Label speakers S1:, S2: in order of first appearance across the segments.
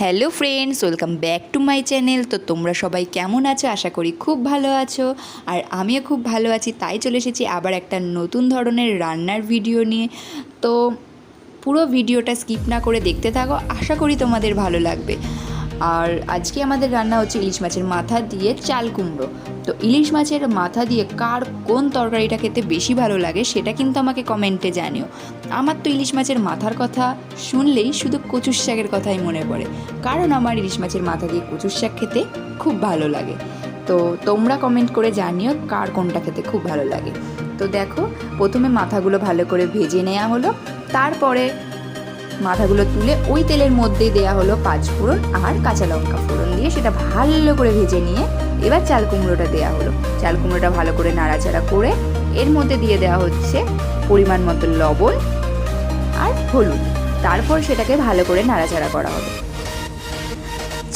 S1: Hello friends welcome back to my channel তো তোমরা সবাই কেমন আছো? আশা করি খুব ভালো আছো। আর আমিও খুব ভালো আছি, তাই চলে এসেছি আবার একটা নতুন ধরনের রান্নার ভিডিও নিয়ে। তো পুরো ভিডিওটা স্কিপ না করে দেখতে থাকো, আশা করি তোমাদের ভালো লাগবে। আর আজকে আমাদের রান্না হচ্ছে ইলিশ মাছের মাথা দিয়ে চাল কুমড়ো। তো ইলিশ মাছের মাথা দিয়ে কার কোন তরকারিটা খেতে বেশি ভালো লাগে সেটা কিন্তু আমাকে কমেন্টে জানিও। আমার তো ইলিশ মাছের মাথার কথা শুনলেই শুধু কচুর শাকের কথাই মনে পড়ে, কারণ আমার ইলিশ মাছের মাথা দিয়ে কচুর শাক খেতে খুব ভালো লাগে। তো তোমরা কমেন্ট করে জানিও কার কোনটা খেতে খুব ভালো লাগে। তো দেখো, প্রথমে মাথাগুলো ভালো করে ভেজে নেওয়া হলো, তারপরে মাথাগুলো তুলে ওই তেলের মধ্যেই দেওয়া হলো পাঁচ ফোড়ন আর কাঁচা লঙ্কা ফোড়ন দিয়ে সেটা ভালো করে ভেজে নিয়ে এবার চাল কুমড়োটা দেওয়া হলো। চাল কুমড়োটা ভালো করে নাড়াচাড়া করে এর মধ্যে দিয়ে দেওয়া হচ্ছে পরিমাণ মতো লবণ আর হলুদ। তারপর সেটাকে ভালো করে নাড়াচাড়া করা হবে।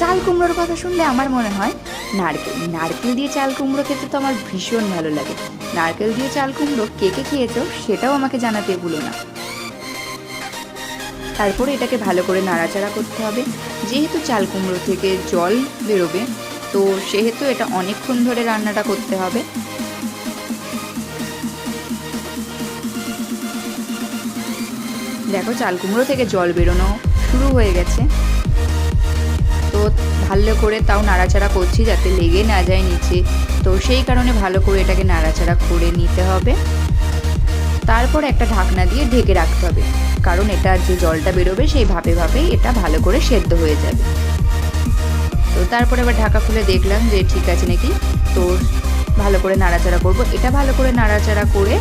S1: চাল কুমড়োর কথা শুনলে আমার মনে হয় নারকেল। নারকেল দিয়ে চাল কুমড়ো খেতে তো আমার ভীষণ ভালো লাগে। নারকেল দিয়ে চাল কুমড়ো কে কে খেয়েছো সেটাও আমাকে জানাতে ভুলো না। তারপরে এটাকে ভালো করে নাড়াচাড়া করতে হবে। যেহেতু চাল কুমড়ো থেকে জল বেরোবে, তো সেহেতু এটা অনেকক্ষণ ধরে রান্নাটা করতে হবে। দেখো চাল কুমড়ো থেকে জল বেরোনো শুরু হয়ে গেছে। তো ভালো করে তাও নাড়াচাড়া করছি যাতে লেগে না যায় নিচে। তো সেই কারণে ভালো করে এটাকে নাড়াচাড়া করে নিতে হবে। তারপর একটা ঢাকনা দিয়ে ঢেকে রাখতে হবে। কারণ এটা যে জলটা বেরোবে সেই ভাপে ভাপেই এটা ভালো করে সেদ্ধ হয়ে যাবে। তো তারপরে আবার ঢাকা খুলে দেখলাম যে ঠিক আছে নাকি? তো ভালো করে নাড়াচাড়া করব। এটা ভালো করে নাড়াচাড়া করে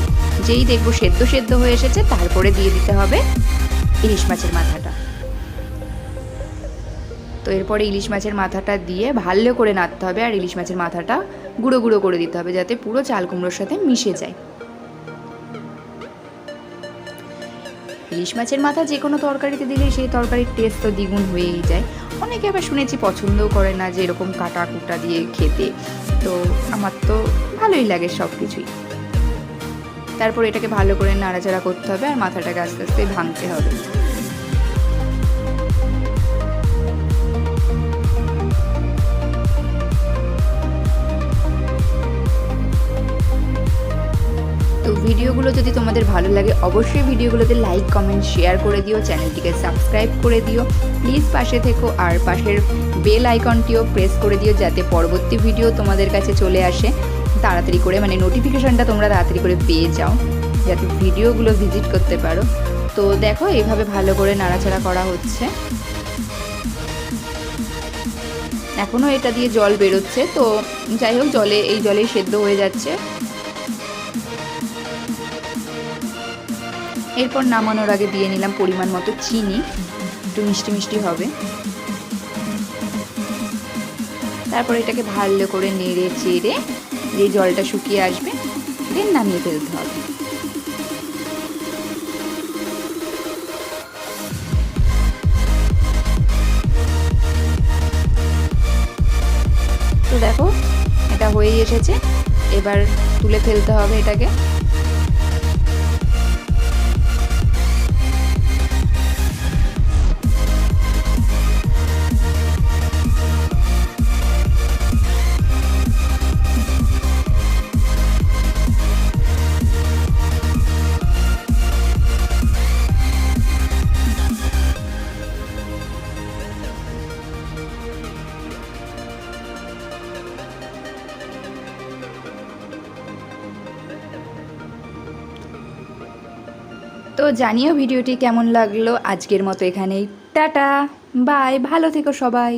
S1: যেই দেখব সেদ্ধ সেদ্ধ হয়ে এসেছে, তারপরে দিয়ে দিতে হবে ইলিশ মাছের মাথাটা। তো এরপরে ইলিশ মাছের মাথাটা দিয়ে ভালো করে নাড়তে হবে আর ইলিশ মাছের মাথাটা গুঁড়ো গুঁড়ো করে দিতে হবে যাতে পুরো চাল কুমড়োর সাথে মিশে যায়। ইলিশ মাছের মাথা যে কোনো তরকারিতে দিলে সেই তরকারির টেস্ট তো দ্বিগুণ হয়েই যায়। অনেকে আবার শুনেছি পছন্দও করে না যে এরকম কাটা কুটা দিয়ে খেতে। তো আমার তো ভালোই লাগে সব কিছুই তারপর এটাকে ভালো করে নাড়াচাড়া করতে হবে আর মাথাটাকে আস্তে আস্তে ভাঙতে হবে। ভিডিওগুলো যদি তোমাদের ভালো লাগে, অবশ্যই ভিডিওগুলোতে লাইক কমেন্ট শেয়ার করে দিও, চ্যানেলটিকে সাবস্ক্রাইব করে দিও। প্লিজ পাশে থেকো আর পাশের বেল আইকনটিও প্রেস করে দিও যাতে পরবর্তী ভিডিও তোমাদের কাছে চলে আসে। তাড়াতাড়ি করে মানে নোটিফিকেশানটা তোমরা তাড়াতাড়ি করে পেয়ে যাও, যাতে ভিডিওগুলো ভিজিট করতে পারো। তো দেখো এইভাবে ভালো করে নাড়াচাড়া করা হচ্ছে। এখনও এটা দিয়ে জল বেরোচ্ছে, তো যাই হোক, জলে, এই জলেই সেদ্ধ হয়ে যাচ্ছে। এরপর নামানোর আগে দিয়ে নিলাম পরিমাণ মতো চিনি। একটু মিষ্টি মিষ্টি হবে। তারপর এটাকে ভালো করে নেড়ে চেড়ে যে জলটা শুকিয়ে আসবে দেন নামিয়ে ফেলতে হবে। তো দেখো, এটা হয়েই এসেছে। এবার তুলে ফেলতে হবে এটাকে। তো জানিও ভিডিওটি কেমন লাগল। আজকের মতো এখানেই। টাটা। বাই। ভালো থেকো সবাই।